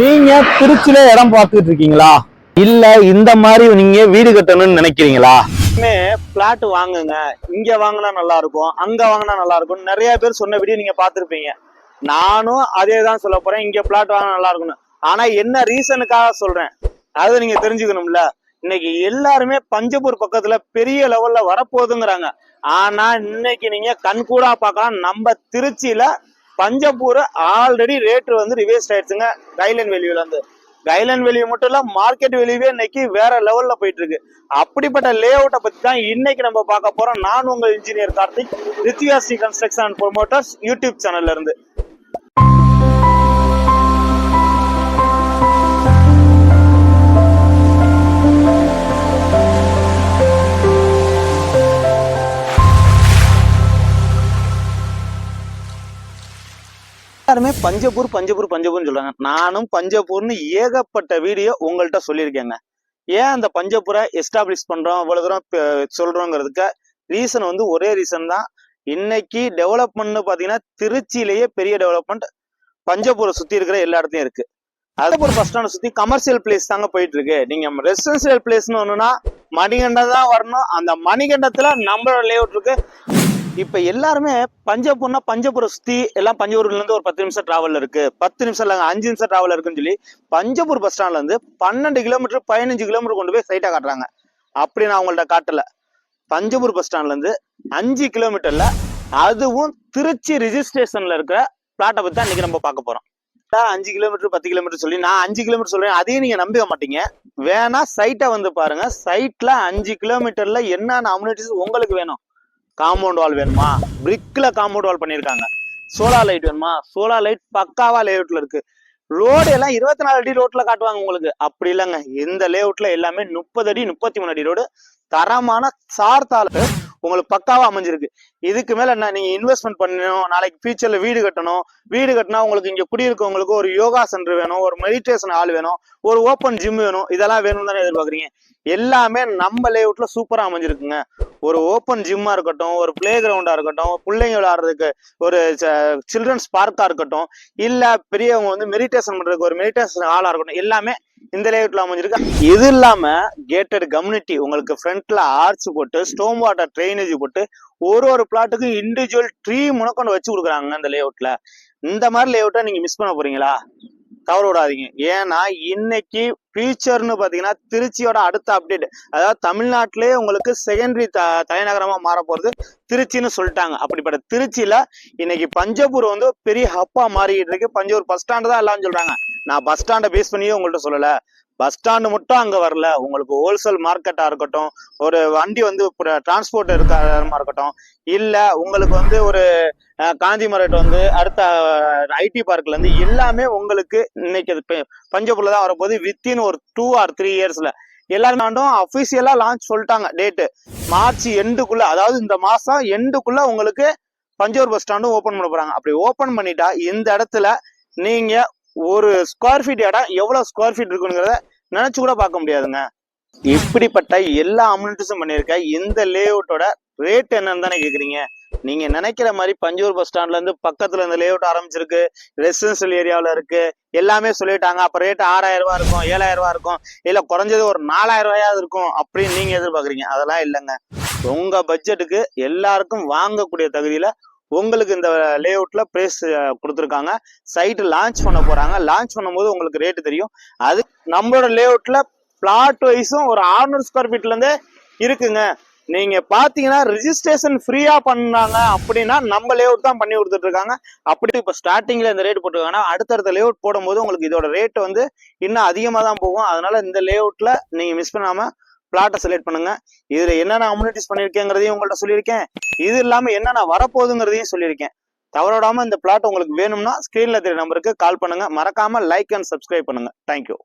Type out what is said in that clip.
நீங்க திருச்சியில இடம் பார்த்துட்டு இருக்கீங்களா இல்ல இந்த மாதிரி நீங்க வீடு கட்டணும்னு நினைக்கிறீங்களா? பிளாட் வாங்குங்க. இங்க வாங்கினா நல்லா இருக்கும் அங்க வாங்கினா நல்லா இருக்கும் நிறைய பேர் சொன்ன வீடியோ நீங்க பார்த்திருப்பீங்க. நானும் அதே தான் சொல்ல போறேன் இங்க பிளாட் வாங்கினா நல்லா இருக்கும்னு ஆனா என்ன ரீசனுக்காக சொல்றேன்? அதை நீங்க தெரிஞ்சுக்கணும்ல. இன்னைக்கு எல்லாருமே பஞ்சப்பூர் பக்கத்துல பெரிய லெவல்ல வரப்போகுதுங்கிறாங்க. ஆனா இன்னைக்கு நீங்க கண்கூடா பார்க்கலாம் நம்ம திருச்சியில பஞ்சப்பூர் ஆல்ரெடி ரேட்டு வந்து ரிவேஸ்ட் ஆயிடுச்சுங்க. கைலன் வெளியூர்லேருந்து கைலன் வெளியூ மட்டும் இல்லை மார்க்கெட் வெளியவே இன்னைக்கு வேற லெவலில் போயிட்டு இருக்கு அப்படிப்பட்ட லே அவுட்டை பற்றி தான் இன்னைக்கு நம்ம பார்க்க போகிறோம் நான் உங்கள் engineer Karthik Rithyasri construction and promoters YouTube சேனல்ல இருந்து. எல்லாருமே பஞ்சப்பூர் பஞ்சப்பூர் பஞ்சபூர்னு சொல்றாங்க. நானும் பஞ்சப்பூர்னு ஏகப்பட்ட வீடியோ உங்கள்கிட்ட சொல்லியிருக்கேங்க. ஏன் அந்த பஞ்சப்பூரை எஸ்டாப்ளிஷ் பண்றோம் இவ்வளவு தூரம் சொல்றோங்கிறதுக்கு ரீசன் வந்து ஒரே ரீசன் தான். இன்னைக்கு டெவலப்மெண்ட்னு பாத்தீங்கன்னா திருச்சியிலேயே பெரிய டெவலப்மெண்ட் பஞ்சப்பூரை சுத்தி இருக்கிற எல்லா இடத்தையும் இருக்கு. அதேபோல் பஸ் ஸ்டாண்டை சுத்தி கமர்ஷியல் பிளேஸ் தாங்க போயிட்டு இருக்கு நீங்க ரெசிடென்சியல் பிளேஸ்னு ஒண்ணுன்னா மணிகண்டம் தான் வரணும். அந்த மணிகண்டத்துல நம்மளோட லேஅவுட் இருக்கு. இப்போ எல்லாருமே பஞ்சப்பூர்னா பஞ்சபுரை சுத்தி எல்லாம் பஞ்சபூர்லேருந்து ஒரு பத்து நிமிஷம் ட்ராவலில் இருக்கு. பத்து நிமிஷம் இல்லைங்க அஞ்சு நிமிஷம் டிராவல் இருக்குன்னு சொல்லி பஞ்சப்பூர் பஸ் ஸ்டாண்ட்ல இருந்து பன்னெண்டு கிலோமீட்டர் பதினஞ்சு கிலோமீட்டர் கொண்டு போய் சைட்டா காட்டுறாங்க. அப்படி நான் அவங்கள்ட்ட காட்டல. பஞ்சப்பூர் பஸ் ஸ்டாண்ட்ல இருந்து அஞ்சு கிலோமீட்டர்ல அதுவும் திருச்சி ரிஜிஸ்ட்ரேஷன்ல இருக்கிற பிளாட்டை பத்தி தான் இன்னைக்கு நம்ம பார்க்க போறோம். நான் அஞ்சு கிலோமீட்டர் பத்து கிலோமீட்டர் சொல்லி நான் அஞ்சு கிலோமீட்டர் சொல்றேன். அதையும் நீங்க நம்பிக்க மாட்டீங்க. வேணா சைட்டை வந்து பாருங்க. சைட்ல அஞ்சு கிலோமீட்டர்ல என்னென்ன அம்யூனிட்டிஸ் உங்களுக்கு வேணும்? காம்பவுண்ட் வால் வேணுமா? பிரிக்ல காம்பவுண்ட் வால் பண்ணியிருக்காங்க. சோலார் லைட் வேணுமா? சோலார் லைட் பக்காவா லேஅவுட்ல இருக்கு. ரோடு எல்லாம் இருபத்தி நாலு அடி ரோட்ல காட்டுவாங்க உங்களுக்கு. அப்படி இல்லைங்க. இந்த லேஅவுட்ல எல்லாமே முப்பது அடி முப்பத்தி மூணு அடி ரோடு தரமான சார்த்தால உங்களுக்கு பக்காவா அமைஞ்சிருக்கு. இதுக்கு மேல என்ன நீங்க இன்வெஸ்ட்மெண்ட் பண்ணணும் நாளைக்கு ஃபியூச்சர்ல வீடு கட்டணும். வீடு கட்டினா உங்களுக்கு இங்க குடியிருக்கவங்களுக்கு ஒரு யோகா சென்டர் வேணும் ஒரு மெடிடேஷன் ஆள் வேணும் ஒரு ஓப்பன் ஜிம் வேணும். இதெல்லாம் வேணும் தானே எதிர்பார்க்குறீங்க. எல்லாமே நம்ம லேஅவுட்ல சூப்பரா அமைஞ்சிருக்குங்க. ஒரு ஓப்பன் ஜிம்மா இருக்கட்டும் ஒரு பிளே கிரவுண்டா இருக்கட்டும் பிள்ளைங்க விளையாடுறதுக்கு ஒரு சில்ட்ரன்ஸ் பார்க்கா இருக்கட்டும் இல்ல பெரியவங்க வந்து மெடிடேஷன் பண்றதுக்கு ஒரு மெடிடேஷன் ஆளா இருக்கட்டும் எல்லாமே இந்த லேஅவுட்ல அமைஞ்சிருக்கு. இது இல்லாம கேட்டட் கம்யூனிட்டி உங்களுக்கு ஃப்ரண்ட்ல ஆர்ச் போட்டு ஸ்டோம் வாட்டர் ட்ரைனேஜ் போட்டு ஒரு ஒரு பிளாட்டுக்கும் இண்டிவிஜுவல் ட்ரீ முனக்கொண்டு வச்சு கொடுக்குறாங்க இந்த லேஅவுட்ல இந்த மாதிரி லேஅவுட்டை நீங்க மிஸ் பண்ண போறீங்களா? தவற விடாதீங்க. ஏன்னா இன்னைக்கு ஃபியூச்சர்னு பாத்தீங்கன்னா திருச்சியோட அடுத்த அப்டேட் அதாவது தமிழ்நாட்டிலே உங்களுக்கு செகண்டரி த தலைநகரமா மாற போறது திருச்சின்னு சொல்லிட்டாங்க. அப்படிப்பட்ட திருச்சியில இன்னைக்கு பஞ்சபூர் வந்து பெரிய ஹப்பா மாறிக்கிட்டு இருக்கு. பஞ்சபூர் பஸ் ஸ்டாண்டு தான் எல்லாம் சொல்றாங்க. நான் பஸ் ஸ்டாண்டை பேஸ் பண்ணியே உங்கள்கிட்ட சொல்லல. பஸ் ஸ்டாண்டு மட்டும் அங்கே வரல. உங்களுக்கு ஹோல்சேல் மார்க்கெட்டாக இருக்கட்டும் ஒரு வண்டி வந்து டிரான்ஸ்போர்ட் இருக்கிறமா இருக்கட்டும். இல்லை உங்களுக்கு வந்து ஒரு காந்திமரட் வந்து அடுத்த ஐடி பார்க்லேருந்து எல்லாமே உங்களுக்கு இன்னைக்கு அது பஞ்சபுரில் தான் வரப்போகுது வித்தின் ஒரு டூ ஆர் த்ரீ இயர்ஸில் எல்லாரும் ஆண்டும் அஃபிஷியலாக லான்ச் சொல்லிட்டாங்க டேட்டு மார்ச் எண்டுக்குள்ளே அதாவது இந்த மாதம் எண்டுக்குள்ளே உங்களுக்கு பஞ்சூர் பஸ் ஸ்டாண்டும் ஓப்பன் பண்ண போகிறாங்க அப்படி ஓப்பன் பண்ணிட்டா இந்த இடத்துல நீங்கள் ஒரு ஸ்கொயர் ஃபீட் இடம் எவ்வளோ ஸ்கொயர் ஃபீட் இருக்குங்கிறத நினைச்சு கூட பார்க்க முடியாதுங்க. இப்படிப்பட்ட எல்லா அம்யூனிட்டிஸும் பண்ணியிருக்க இந்த லேஅவுட்டோட ரேட் என்னன்னு தானே கேட்குறீங்க நீங்க நினைக்கிற மாதிரி பஞ்சூர் பஸ் ஸ்டாண்ட்ல இருந்து பக்கத்துல இந்த லேஅவுட் ஆரம்பிச்சிருக்கு. ரெசிடென்சியல் ஏரியாவில் இருக்கு. எல்லாமே சொல்லிட்டாங்க. அப்ப ரேட் ஆறாயிரம் ரூபாய் இருக்கும் ஏழாயிரம் ரூபாய் இருக்கும். இல்ல குறைஞ்சது ஒரு நாலாயிரம் ரூபாயாவது இருக்கும் அப்படின்னு நீங்க எதிர்பார்க்குறீங்க. அதெல்லாம் இல்லைங்க. உங்க பட்ஜெட்டுக்கு எல்லாருக்கும் வாங்கக்கூடிய தகுதியில உங்களுக்கு இந்த லே அவுட்டில் ப்ரைஸ் கொடுத்துருக்காங்க. சைட்டு லான்ச் பண்ண போகிறாங்க லான்ச் பண்ணும்போது உங்களுக்கு ரேட்டு தெரியும். அது நம்மளோட லேஅவுட்ல பிளாட் வைஸும் ஒரு 600 ஸ்கொயர் ஃபீட்லேருந்தே இருக்குங்க. நீங்கள் பார்த்தீங்கன்னா ரிஜிஸ்ட்ரேஷன் ஃப்ரீயாக பண்ணாங்க அப்படின்னா நம்ம லேஅவுட் தான் பண்ணி கொடுத்துட்ருக்காங்க. அப்படி இப்போ ஸ்டார்டிங்கில் இந்த ரேட் போட்டுருக்காங்கன்னா அடுத்தடுத்த லேஅவுட் போடும்போது உங்களுக்கு இதோட ரேட் வந்து இன்னும் அதிகமாக தான் போகும். அதனால் இந்த லேஅவுட்டில் நீங்கள் மிஸ் பண்ணாமல் பிளாட்டை செலக்ட் பண்ணுங்க. இதுல என்னென்ன அம்யூனிட்டிஸ் பண்ணிருக்கேங்கிறதையும் உங்கள்ட்ட சொல்லியிருக்கேன். இது இல்லாம என்னென்ன வரப்போகுதுங்கிறதையும் சொல்லியிருக்கேன். தவறாம இந்த பிளாட் உங்களுக்கு வேணும்னா ஸ்கிரீன்ல தெரிய நம்பருக்கு கால் பண்ணுங்க. மறக்காம லைக் அண்ட் சப்ஸ்கிரைப் பண்ணுங்க. Thank you